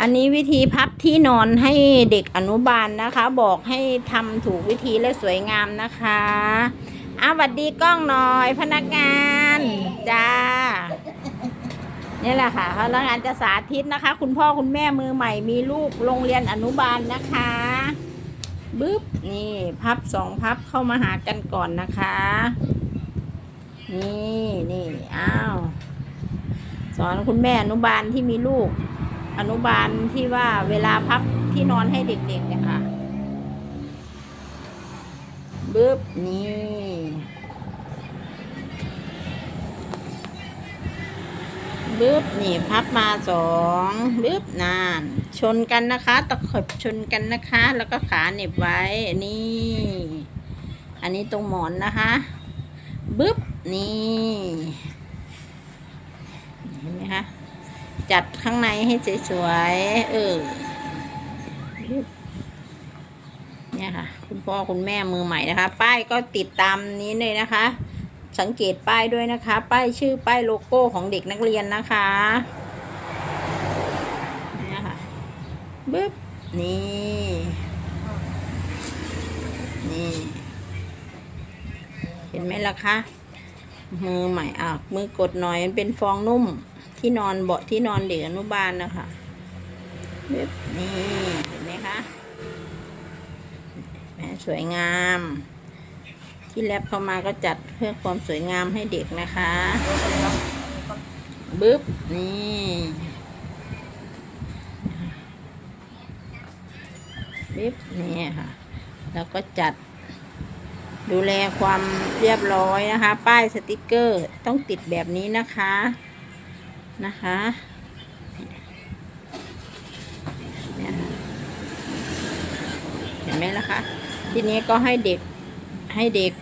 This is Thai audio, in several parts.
อันนี้วิธีพับที่นอนให้เด็กอนุบาลนะคะ บอกให้ทำถูกวิธีและสวยงามนะคะอาวสวัสดีกล้องหน่อยพนักงานจ้านี่แหละค่ะพนักงานจะสาธิตนะคะ คุณพ่อคุณแม่มือใหม่มีลูกโรงเรียนอนุบาลนะคะบึ๊บนี่พับสองพับเข้ามาหากันก่อนนะคะ นี่นี่อ้าวสอนคุณแม่อนุบาลที่มีลูก อนุบาลที่ว่าเวลาพับที่นอนให้เด็กๆเนี่ยค่ะบึ๊บนี่บึ๊บนี่พับมาสองบึ๊บนาน ชนกันนะคะ ตะขบชนกันนะคะ แล้วก็ขาเหน็บไว้นี่ อันนี้ตรงหมอนนะคะบึ๊บนี่ เห็นไหมคะ จัดข้างในให้สวยๆ เออ เนี่ยค่ะ คุณพ่อคุณแม่มือใหม่นะคะ ป้ายก็ติดตามนี้เลยนะคะ สังเกตป้ายด้วยนะคะ ป้ายชื่อป้ายโลโก้ของเด็กนักเรียนนะคะเนี่ยค่ะบึ๊บ นี่ นี่ เห็นไหมล่ะคะมือใหม่อะมือกดหน่อยมันเป็นฟองนุ่ม ที่นอนเบาะที่นอนเด็กอนุบาลนะคะบึ๊บนี่เห็นไหมคะแหมสวยงาม ที่แลบเข้ามาก็จัดเพื่อความสวยงามให้เด็กนะคะบึ๊บนี่บึ๊บนี่ค่ะ แล้วก็จัดดูแลความเรียบร้อยนะคะ ป้ายสติกเกอร์ต้องติดแบบนี้นะคะ นะคะเนี่ยเห็นไหมล่ะคะ ทีนี้ก็ให้เด็กให้เด็ก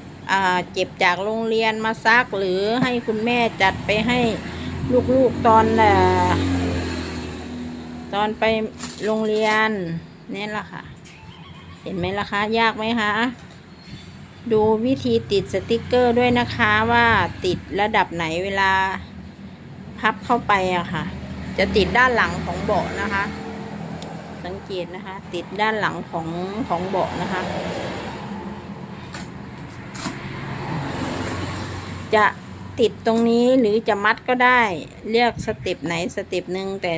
เจ็บจากโรงเรียนมาซักหรือให้คุณแม่จัดไปให้ลูกๆตอนตอนไปโรงเรียนนี่แหละค่ะ เห็นไหมล่ะคะ ยากไหมคะ ดูวิธีติดสติกเกอร์ด้วยนะคะว่าติดระดับไหนเวลา พับเข้าไปอะค่ะ จะติดด้านหลังของเบาะนะคะ สังเกตนะคะ ติดด้านหลังของของเบาะนะคะ จะติดตรงนี้หรือจะมัดก็ได้เลือกสเต็ปไหนสเต็ปหนึ่งแต่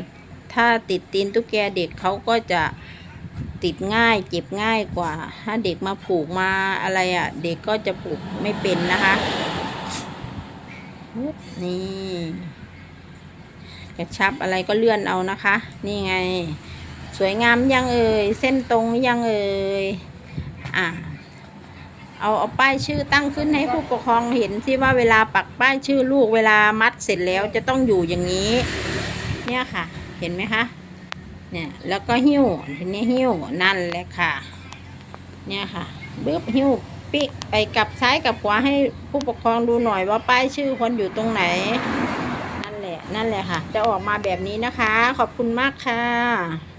ถ้าติดตีนตุ๊กแกเด็กเขาก็จะติดง่ายเจ็บง่ายกว่า ถ้าเด็กมาผูกมาอะไรอะ่ะ เด็กก็จะผูกไม่เป็นนะคะ นี่ กระชับอะไรก็เลื่อนเอานะคะ นี่ไง สวยงามยังเอ่ยเส้นตรงยังเอ่ยอะเอาเอาป้ายชื่อตั้งขึ้นให้ผู้ปกครองเห็นที่ว่าเวลาปักป้ายชื่อลูกเวลามัดเสร็จแล้วจะต้องอยู่อย่างนี้ เนี่ยค่ะ เห็นไหมคะเนี่ยแล้วก็หิ้วทีนี้หิ้วนั่นแหละค่ะ เนี่ยค่ะบึ๊บหิ้วปิกไปกับซ้ายกับขวาให้ผู้ปกครองดูหน่อยว่าป้ายชื่อคนอยู่ตรงไหน นั่นแหละค่ะ จะออกมาแบบนี้นะคะ ขอบคุณมากค่ะ